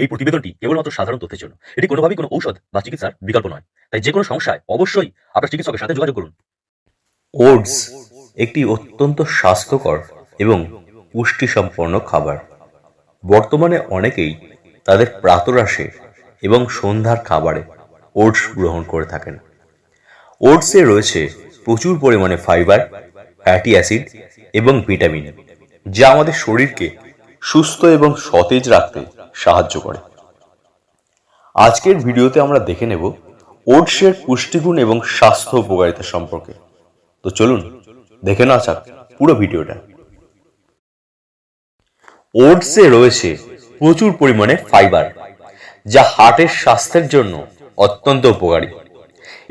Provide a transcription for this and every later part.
এই প্রতিবেদনটি কেবলমাত্র সাধারণ তথ্যের জন্য। এটি কোনোভাবেই কোনো ঔষধ বা চিকিৎসার বিকল্প নয়। তাই যে কোনো সমস্যায় অবশ্যই আপনার চিকিৎসকের সাথে যোগাযোগ করুন। ওটস একটি অত্যন্ত স্বাস্থ্যকর এবং পুষ্টিসম্পন্ন খাবার। বর্তমানে অনেকেই তাদের প্রাতরাশে এবং সন্ধ্যার খাবারে ওটস গ্রহণ করে থাকেন। ওটসে রয়েছে প্রচুর পরিমাণে ফাইবার, ফ্যাটি অ্যাসিড এবং ভিটামিন, যা আমাদের শরীরকে সুস্থ এবং সতেজ রাখতে সাহায্য করে। আজকের ভিডিওতে আমরা দেখে নেব ওটসের পুষ্টিগুণ এবং স্বাস্থ্য উপকারিতা সম্পর্কে। তো চলুন, দেখে না যাক পুরো ভিডিওটা। ওটসে রয়েছে প্রচুর পরিমাণে ফাইবার, যা হার্টের স্বাস্থ্যের জন্য অত্যন্ত উপকারী।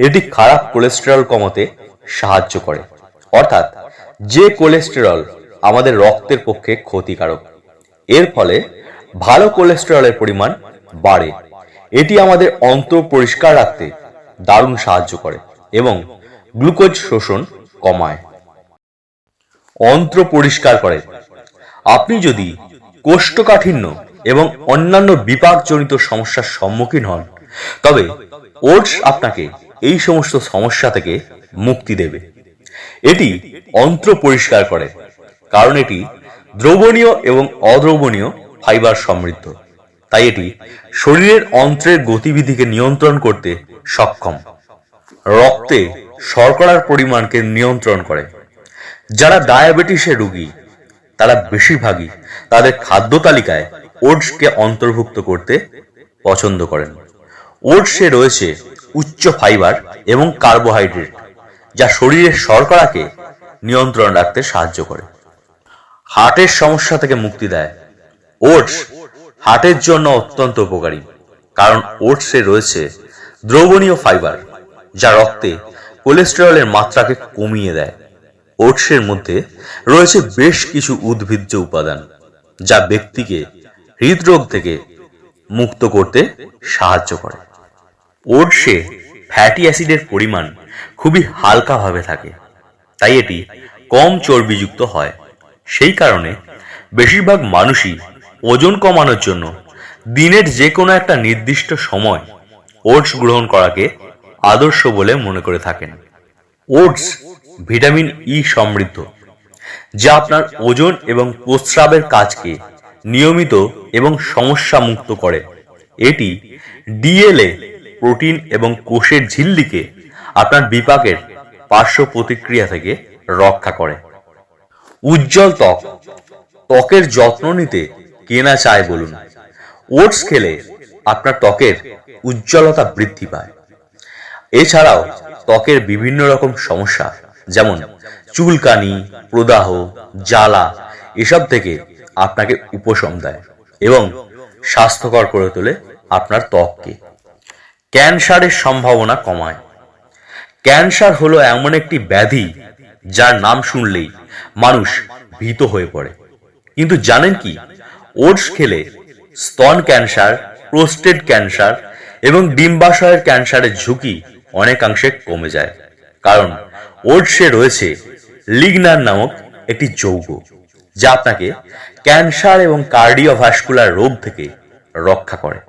এটি খারাপ কোলেস্টেরল কমাতে সাহায্য করে। অর্থাৎ, যে কোলেস্টেরল আমাদের রক্তের পক্ষে ক্ষতিকারক, এর ফলে ভালো কোলেস্টেরলের পরিমাণ বাড়ে। এটি আমাদের অন্তর পরিষ্কার রাখতে দারুণ সাহায্য করে এবং গ্লুকোজ শোষণ কমায়। অন্ত্র পরিষ্কার করে। আপনি যদি কোষ্ঠকাঠিন্য এবং অন্যান্য বিপাকজনিত সমস্যার সম্মুখীন হন, তবে ওটস আপনাকে এই সমস্ত সমস্যা থেকে মুক্তি দেবে। এটি অন্ত্র পরিষ্কার করে। কারণ এটি দ্রবণীয় এবং অদ্রবণীয় ফাইবার সমৃদ্ধ। তাই এটি শরীরের অন্ত্রের গতিবিধিকে নিয়ন্ত্রণ করতে সক্ষম। রক্তে শর্করার পরিমাণকে নিয়ন্ত্রণ করে। যারা ডায়াবেটিসের রোগী, তারা বেশিরভাগই তাদের খাদ্য তালিকায় ওটসকে অন্তর্ভুক্ত করতে পছন্দ করেন। ওটসে রয়েছে উচ্চ ফাইবার এবং কার্বোহাইড্রেট, যা শরীরের শর্করাকে নিয়ন্ত্রণ রাখতে সাহায্য করে। হার্টের সমস্যা থেকে মুক্তি দেয় ওটস হার্টের জন্য অত্যন্ত উপকারী, কারণ ওটসে রয়েছে দ্রবণীয় ফাইবার, যা রক্তে কোলেস্টেরলের মাত্রাকে কমিয়ে দেয়। ওটসের মধ্যে রয়েছে বেশ কিছু উদ্ভিজ্জ উপাদান, যা ব্যক্তিকে হৃদরোগ থেকে মুক্ত করতে সাহায্য করে। ওটসে ফ্যাটি অ্যাসিডের পরিমাণ খুবই হালকাভাবে থাকে, তাই এটি কম চর্বিযুক্ত হয়। সেই কারণে বেশিরভাগ মানুষই ওজন কমানোর জন্য দিনের যে কোনো একটা নির্দিষ্ট সময় ওটস গ্রহণ করাকে আদর্শ বলে মনে করে থাকেন। ওটস ভিটামিন ই সমৃদ্ধ, যা আপনার ওজন এবং প্রস্রাবের কাজকে নিয়মিত এবং সমস্যা মুক্ত করে। এটি ডিএলএ, প্রোটিন এবং কোষের ঝিল্লিকে আপনার বিপাকের পার্শ্ব প্রতিক্রিয়া থেকে রক্ষা করে। উজ্জ্বল ত্বক, ত্বকের যত্ন নিতে কেনা চায় বলুন। ওটস খেলে আপনার ত্বকের উজ্জ্বলতা বৃদ্ধি পায়। এছাড়াও ত্বকের বিভিন্ন রকম সমস্যা, যেমন চুলকানি, প্রদাহ, জ্বালা, এসব থেকে আপনাকে উপশম দেয় এবং স্বাস্থ্যকর করে তোলে আপনার ত্বককে। ক্যান্সারের সম্ভাবনা কমায়। ক্যান্সার হলো এমন একটি ব্যাধি যার নাম শুনলেই মানুষ ভীত হয়ে পড়ে। কিন্তু জানেন কি? ওটস খেলে স্তন ক্যান্সার, প্রোস্টেট ক্যান্সার এবং ডিম্বাশয়ের ক্যান্সারের ঝুঁকি অনেকাংশে কমে যায়। কারণ ওটসে রয়েছে লিগনার নামক একটি যৌগ, যা আপনাকে ক্যান্সার এবং কার্ডিওভাস্কুলার রোগ থেকে রক্ষা করে।